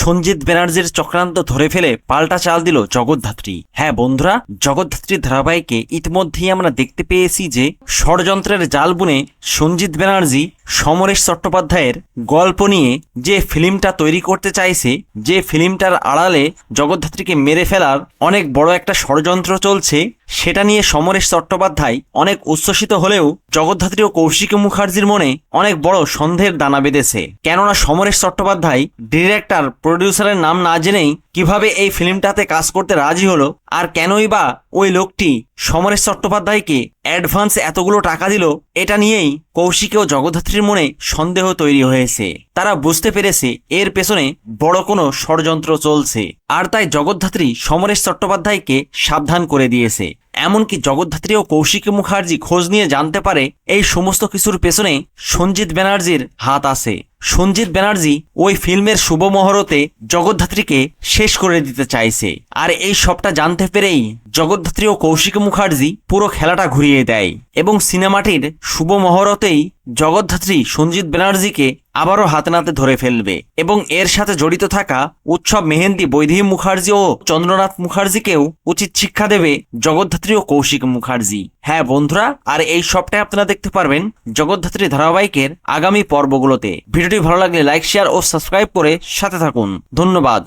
সঞ্জিত ব্যানার্জির চক্রান্ত ধরে ফেলে পাল্টা চাল দিল জগদ্ধাত্রী। হ্যাঁ বন্ধুরা, জগদ্ধাত্রী ধারাবাহিকে ইতিমধ্যেই আমরা দেখতে পেয়েছি যে ষড়যন্ত্রের জাল বুনে সঞ্জিত ব্যানার্জি সমরেশ চট্টোপাধ্যায়ের গল্প নিয়ে যে ফিল্মটা তৈরি করতে চাইছে, যে ফিল্মটার আড়ালে জগদ্ধাত্রীকে মেরে ফেলার অনেক বড় একটা ষড়যন্ত্র চলছে, সেটা নিয়ে সমরেশ চট্টোপাধ্যায় অনেক উচ্ছ্বসিত হলেও জগদ্ধাত্রী ও কৌশিক মুখার্জির মনে অনেক বড় সন্দেহের দানা বেঁধেছে। কেননা সমরেশ চট্টোপাধ্যায় ডিরেক্টর, প্রডিউসারের নাম না জেনেই কীভাবে এই ফিল্মটাতে কাজ করতে রাজি হলো আর কেনই বা ওই লোকটি সমরেশ চট্টোপাধ্যায়কে অ্যাডভান্স এতগুলো টাকা দিল, এটা নিয়েই কৌশিক ও জগদ্ধাত্রীর মনে সন্দেহ তৈরি হয়েছে। তারা বুঝতে পেরেছে এর পেছনে বড় কোনো ষড়যন্ত্র চলছে। আর তাই জগদ্ধাত্রী সমরেশ চট্টোপাধ্যায়কে সাবধান করে দিয়েছে। এমনকি জগদ্ধাত্রী ও কৌশিক মুখার্জি খোঁজ নিয়ে জানতে পারে এই সমস্ত কিছুর পেছনে সঞ্জিত ব্যানার্জির হাত আছে। সঞ্জিত ব্যানার্জি ওই ফিল্মের শুভ মহরতে জগদ্ধাত্রীকে শেষ করে দিতে চাইছে। আর এই সবটা জানতে পেরেই জগদ্ধাত্রী ও কৌশিক মুখার্জি পুরো খেলাটা ঘুরিয়ে দেয় এবং সিনেমাটির শুভ মহরতেই জগদ্ধাত্রী সঞ্জিত ব্যানার্জিকে আবারও হাতে নাতে ধরে ফেলবে এবং এর সাথে জড়িত থাকা উৎসব মেহেন্দি বৈদেহী মুখার্জি ও চন্দ্রনাথ মুখার্জিকেও উচিত শিক্ষা দেবে জগদ্ধাত্রী ও কৌশিক মুখার্জি। হ্যাঁ বন্ধুরা, আর এই সবটাই আপনারা দেখতে পারবেন জগদ্ধাত্রী ধারাবাহিকের আগামী পর্বগুলোতে। ভিডিওটি ভালো লাগলে লাইক, শেয়ার ও সাবস্ক্রাইব করে সাথে থাকুন। ধন্যবাদ।